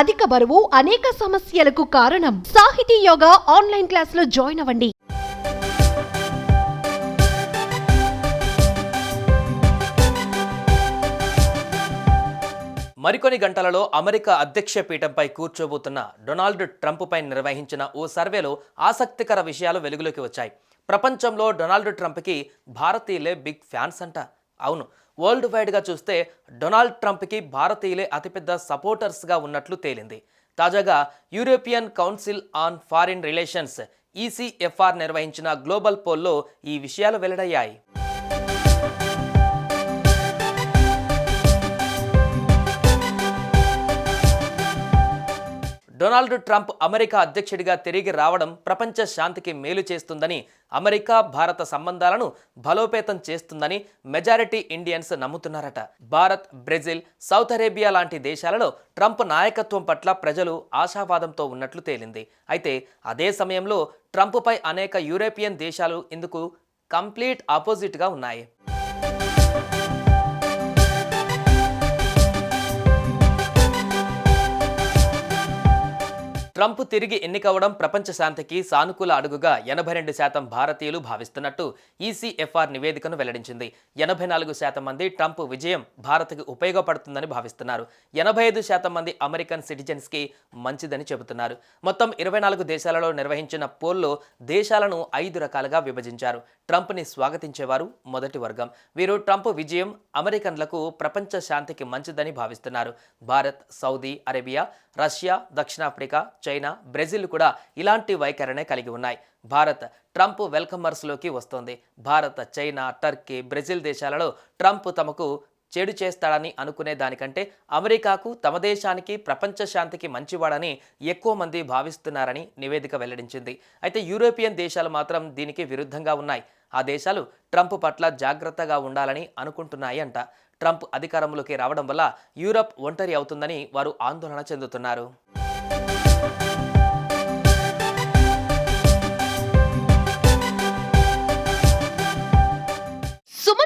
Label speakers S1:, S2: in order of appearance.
S1: అధిక బరువు అనేక సమస్యలకు కారణం. సాహితీ యోగా ఆన్లైన్ క్లాసులో జాయిన్ అవ్వండి.
S2: మరికొన్ని గంటలలో అమెరికా అధ్యక్ష పీఠంపై కూర్చోబోతున్న డొనాల్డ్ ట్రంప్పై నిర్వహించిన ఓ సర్వేలో ఆసక్తికర విషయాలు వెలుగులోకి వచ్చాయి. ప్రపంచంలో డొనాల్డ్ ట్రంప్కి భారతీయులే బిగ్ ఫ్యాన్స్ అంట. అవును వరల్డ్ వైడ్గా చూస్తే డొనాల్డ్ ట్రంప్కి భారతీయులే అతిపెద్ద సపోర్టర్స్గా ఉన్నట్లు తేలింది. తాజాగా European council on foreign relations ECFR నిర్వహించిన గ్లోబల్ పోల్లో ఈ విషయాలు వెల్లడయ్యాయి. డొనాల్డ్ ట్రంప్ అమెరికా అధ్యక్షుడిగా తిరిగి రావడం ప్రపంచ శాంతికి మేలు చేస్తుందని అమెరికా భారత సంబంధాలను బలోపేతం చేస్తుందని మెజారిటీ ఇండియన్స్ నమ్ముతున్నారట. భారత్ బ్రెజిల్ సౌత్ అరేబియా లాంటి దేశాలలో ట్రంప్ నాయకత్వం పట్ల ప్రజలు ఆశావాదంతో ఉన్నట్లు తేలింది. అయితే అదే సమయంలో ట్రంప్పై అనేక యూరోపియన్ దేశాలు ఇందుకు కంప్లీట్ ఆపోజిట్గా ఉన్నాయి. ట్రంప్ తిరిగి ఎన్నికవడం ప్రపంచ శాంతికి సానుకూల అడుగుగా ఎనభై రెండు శాతం భారతీయులు భావిస్తున్నట్టు ఈసీఎఫ్ఆర్ నివేదికను వెల్లడించింది. ఎనభై నాలుగు శాతం మంది ట్రంప్ విజయం భారత్కి ఉపయోగపడుతుందని భావిస్తున్నారు. ఎనభై ఐదు శాతం మంది అమెరికన్ సిటిజన్స్కి మంచిదని చెబుతున్నారు. మొత్తం ఇరవై నాలుగు దేశాలలో నిర్వహించిన పోల్లో దేశాలను ఐదు రకాలుగా విభజించారు. ట్రంప్ని స్వాగతించేవారు మొదటి వర్గం. వీరు ట్రంప్ విజయం అమెరికన్లకు ప్రపంచ శాంతికి మంచిదని భావిస్తున్నారు. భారత్ సౌదీ అరేబియా రష్యా దక్షిణాఫ్రికా చైనా బ్రెజిల్ కూడా ఇలాంటి వైఖరినే కలిగి ఉన్నాయి. భారత్ ట్రంప్ వెల్కమర్స్లోకి వస్తోంది. భారత్ చైనా టర్కీ బ్రెజిల్ దేశాలలో ట్రంప్ తమకు చెడు చేస్తాడని అనుకునే దానికంటే అమెరికాకు తమ దేశానికి ప్రపంచ శాంతికి మంచివాడని ఎక్కువ మంది భావిస్తున్నారని నివేదిక వెల్లడించింది. అయితే యూరోపియన్ దేశాలు మాత్రం దీనికి విరుద్ధంగా ఉన్నాయి. ఆ దేశాలు ట్రంప్ పట్ల జాగ్రత్తగా ఉండాలని అనుకుంటున్నాయి అంట ట్రంప్ అధికారంలోకి రావడం వల్ల యూరప్ ఒంటరి అవుతుందని వారు ఆందోళన చెందుతున్నారు.